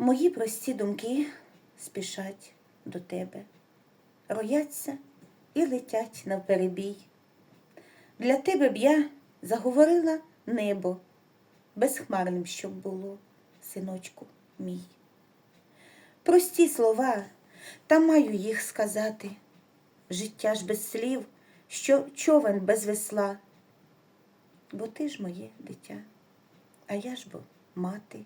Мої прості думки спішать до тебе, рояться і летять навперебій. Для тебе б я заговорила небо, безхмарним, щоб було, синочку мій. Прості слова, та маю їх сказати. Життя ж без слів, що човен без весла. Бо ти ж моє дитя, а я ж бо мати.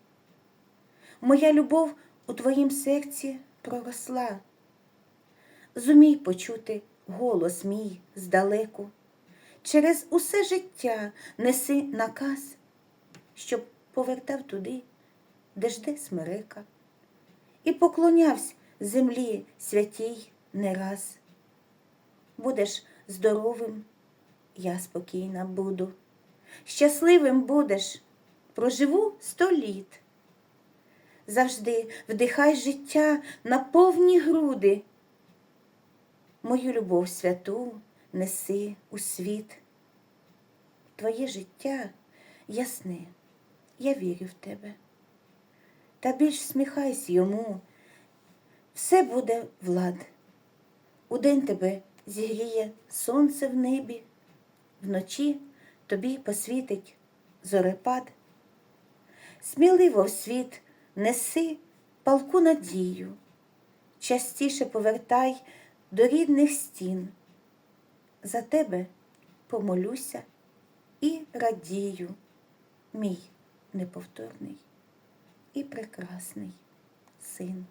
Моя любов у твоїм серці проросла. Зумій почути голос мій здалеку. Через усе життя неси наказ, щоб повертав туди, де жде смерека, і поклонявсь землі святій не раз. Будеш здоровим, я спокійна буду. Щасливим будеш, проживу сто літ. Завжди вдихай життя на повні груди. Мою любов святу неси у світ. Твоє життя ясне, я вірю в тебе. Та більш сміхайсь йому, все буде влад. Удень тебе зігріє сонце в небі, вночі тобі посвітить зорепад. Сміливо в світ неси палку надію, частіше повертай до рідних стін. За тебе помолюся і радію, мій неповторний і прекрасний син.